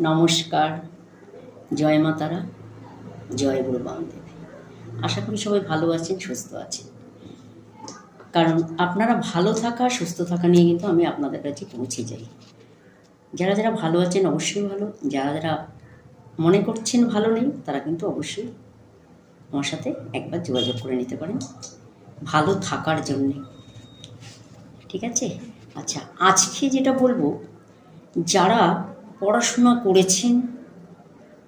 নমস্কার। জয় মাতারা জয় গুরু বামদেব। আশা করি সবাই ভালো আছেন, সুস্থ আছেন। কারণ আপনারা ভালো থাকা, সুস্থ থাকা নিয়ে কিন্তু আমি আপনাদের কাছে পৌঁছে যাই। যারা যারা ভালো আছেন অবশ্যই ভালো, যারা যারা মনে করছেন ভালো নেই, তারা কিন্তু অবশ্যই আমার সাথে একবার যোগাযোগ করে নিতে পারেন। ভালো থাকার জন্যে। ঠিক আছে? আচ্ছা আজকে যেটা বলব, যারা পড়াশোনা করেছেন,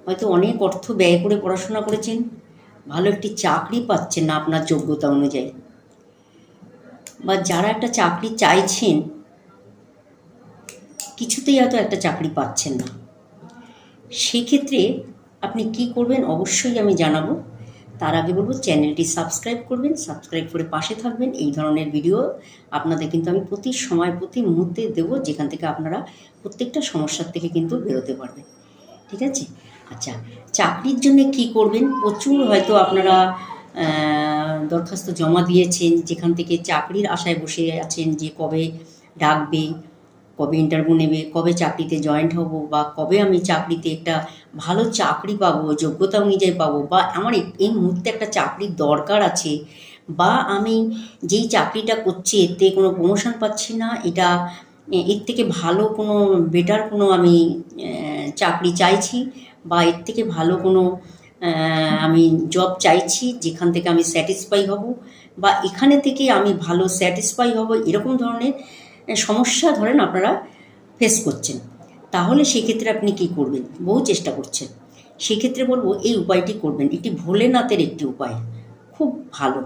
হয়তো অনেক অর্থ ব্যয় করে পড়াশোনা করেছেন, ভালো একটি চাকরি পাচ্ছেন না আপনার যোগ্যতা অনুযায়ী। বা যারা একটা চাকরি চাইছেন, কিছুতেই হয়তো একটা চাকরি পাচ্ছেন না। সেক্ষেত্রে আপনি কি করবেন অবশ্যই আমি জানাব। তার আগে বলব, চ্যানেলটি সাবস্ক্রাইব করবেন, সাবস্ক্রাইব করে পাশে থাকবেন। এই ধরনের ভিডিও আপনাদের কিন্তু আমি প্রতি সময়, প্রতি মুহূর্তে দেবো, যেখান থেকে আপনারা প্রত্যেকটা সমস্যার থেকে কিন্তু বেরোতে পারবেন। ঠিক আছে? আচ্ছা চাকরির জন্য কি করবেন? প্রচুর হয়তো আপনারা দরখাস্ত জমা দিয়েছেন, যেখান থেকে চাকরির আশায় বসে আছেন যে কবে ডাকবে কবে ইন্টারভিউ নেবে, কবে চাকরিতে জয়েন্ট হব বা কবে আমি চাকরিতে একটা ভালো চাকরি পাবো, যোগ্যতা অনুযায়ী পাবো বা আমার এই- মুহূর্তে একটা চাকরির দরকার আছে বা আমি যেই চাকরিটা করছি এতে কোনো প্রমোশন পাচ্ছি না, এটা এর থেকে ভালো কোনো বেটার কোনো আমি চাকরি চাইছি বা এর থেকে ভালো কোনো আমি জব চাইছি যেখান থেকে আমি স্যাটিসফাই হব বা এখানে থেকে আমি ভালো স্যাটিসফাই হব, এরকম ধরনের সমস্যা ধরেন আপনারা ফেস করছেন। তাহলে সেক্ষেত্রে আপনি কি করবেন? বহু চেষ্টা করছেন। সেক্ষেত্রে বলব এই উপায়টি করবেন। এটি ভোলেনাথের একটি উপায়। খুব ভালো।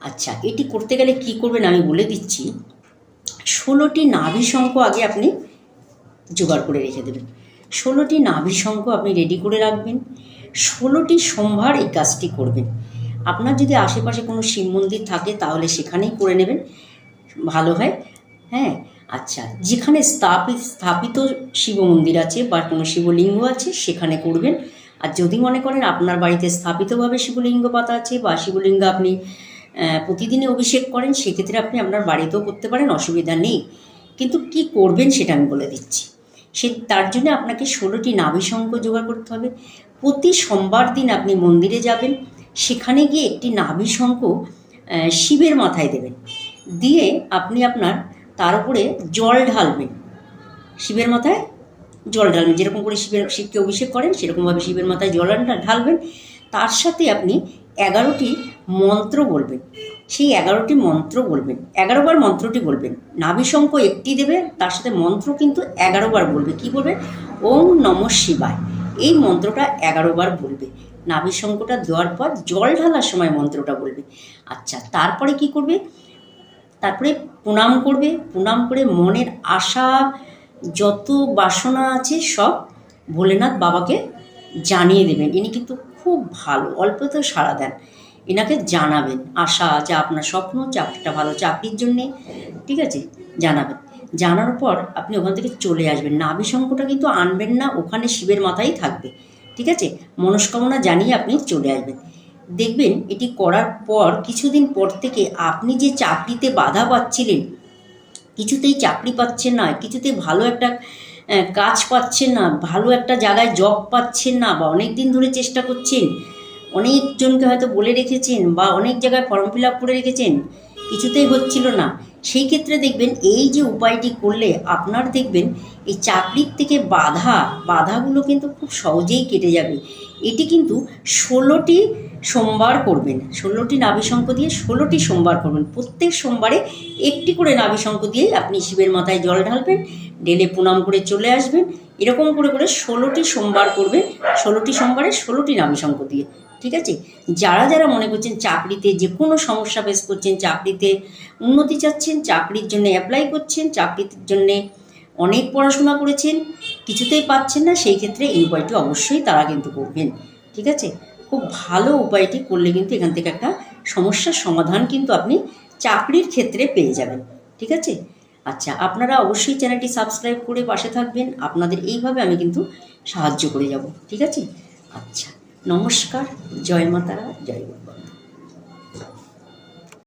আচ্ছা এটি করতে গেলে কি করবেন আমি বলে দিচ্ছি। ষোলোটি নাভি শঙ্খ আগে আপনি জোগাড় করে রেখে দেবেন। ষোলোটি নাভি শঙ্খ আপনি রেডি করে রাখবেন। ষোলোটি সোমবার এই কাজটি করবেন। আপনার যদি আশেপাশে কোনো শিব মন্দির থাকে তাহলে সেখানেই করে নেবেন। ভালো হয়। হ্যাঁ আচ্ছা যেখানে স্থাপিত স্থাপিত শিব মন্দির আছে বা কোনো শিবলিঙ্গ আছে সেখানে করবেন। আর যদি মনে করেন আপনার বাড়িতে স্থাপিতভাবে শিবলিঙ্গ পাতা আছে বা শিবলিঙ্গ আপনি আহ, প্রতিদিনই অভিষেক করেন সেক্ষেত্রে আপনি আপনার বাড়িতেও করতে পারেন অসুবিধা নেই। কিন্তু কি করবেন সেটা আমি বলে দিচ্ছি। সে তার জন্য আপনাকে ষোলোটি নাভিশঙ্খ জোগাড় করতে হবে। প্রতি সোমবার দিন আপনি মন্দিরে যাবেন সেখানে গিয়ে একটি নাভিশঙ্খ শিবের মাথায় দেবেন। দিয়ে আপনি আপনার তার উপরে জল ঢালবেন শিবের মাথায় জল ঢালবেন। যেরকম করে শিবের শিবকে অভিষেক করেন, সেরকমভাবে শিবের মাথায় জল ঢালবেন। তার সাথে আপনি এগারোটি মন্ত্র বলবেন। সেই এগারোটি মন্ত্র বলবেন। এগারোবার মন্ত্রটি বলবেন। নাভিশঙ্খ একটি দেবে, তার সাথে মন্ত্র কিন্তু এগারোবার বলবে। কি বলবে? ওম নম শিবায়। এই মন্ত্রটা এগারোবার বলবে। নাভিশঙ্খটা দেওয়ার পর জল ঢালার সময় মন্ত্রটা বলবে। আচ্ছা তারপরে কি করবে? তারপরে প্রণাম করবে, প্রণাম করে মনের আশা, যত বাসনা আছে সব ভোলেনাথ বাবাকে জানিয়ে দেবেন। ইনি কিন্তু খুব ভালো, অল্পতে সাড়া দেন। এনাকে জানাবেন, আশা যা আপনার স্বপ্ন চাকরিটা ভালো চাকরির জন্যে, ঠিক আছে, জানাবেন। জানার পর আপনি ওখান থেকে চলে আসবেন। নাভিশঙ্কটা কিন্তু আনবেন না, ওখানে শিবের মাথায় থাকবে, ঠিক আছে? মনস্কামনা জানিয়ে আপনি চলে আসবেন। দেখবেন এটি করার পর কিছুদিন পর থেকে আপনি যে চাকরিতে বাধা পাচ্ছিলেন, কিছুতেই চাকরি পাচ্ছেন না কিছুতেই ভালো একটা কাজ পাচ্ছেন না, ভালো একটা জায়গায় জব পাচ্ছেন না বা অনেক দিন ধরে চেষ্টা করছেন অনেকজনকে হয়তো বলে রেখেছেন বা অনেক জায়গায় ফর্ম ফিল আপ করে রেখেছেন, কিছুতেই হচ্ছিল না। সেই ক্ষেত্রে দেখবেন এই যে উপায়টি করলে আপনার দেখবেন এই চাকরির থেকে বাধা, বাধাগুলো কিন্তু খুব সহজেই কেটে যাবে। এটি কিন্তু ষোলোটি সোমবার করবেন। ষোলোটি নাভিশঙ্খ দিয়ে ষোলোটি সোমবার করবেন। প্রত্যেক সোমবারে একটি করে নাভিশঙ্খ দিয়ে আপনি শিবের মাথায় জল ঢালবেন ডেলে প্রণাম করে চলে আসবেন। এরকম করে করে ষোলোটি সোমবার করবেন, ষোলোটি সোমবারে ষোলোটি নাভিশঙ্খ দিয়ে। ঠিক আছে? যারা যারা মনে করছেন চাকরিতে যে কোনো সমস্যা ফেস করছেন, চাকরিতে উন্নতি চাচ্ছেন, চাকরির জন্য অ্যাপ্লাই করছেন, চাকরির জন্যে অনেক পড়াশোনা করেছেন, কিছুতেই পাচ্ছেন না, সেই ক্ষেত্রে এই উপায়টি অবশ্যই তারা কিন্তু করবেন। ঠিক আছে? খুব ভালো উপায়টি করলে কিন্তু এখান থেকে একটা সমস্যার সমাধান কিন্তু আপনি চাকরির ক্ষেত্রে পেয়ে যাবেন, ঠিক আছে? আচ্ছা আপনারা অবশ্যই চ্যানেলটি সাবস্ক্রাইব করে পাশে থাকবেন, আপনাদের এইভাবে আমি কিন্তু সাহায্য করে যাব, ঠিক আছে? আচ্ছা নমস্কার, জয় মাতারা, জয় গুরু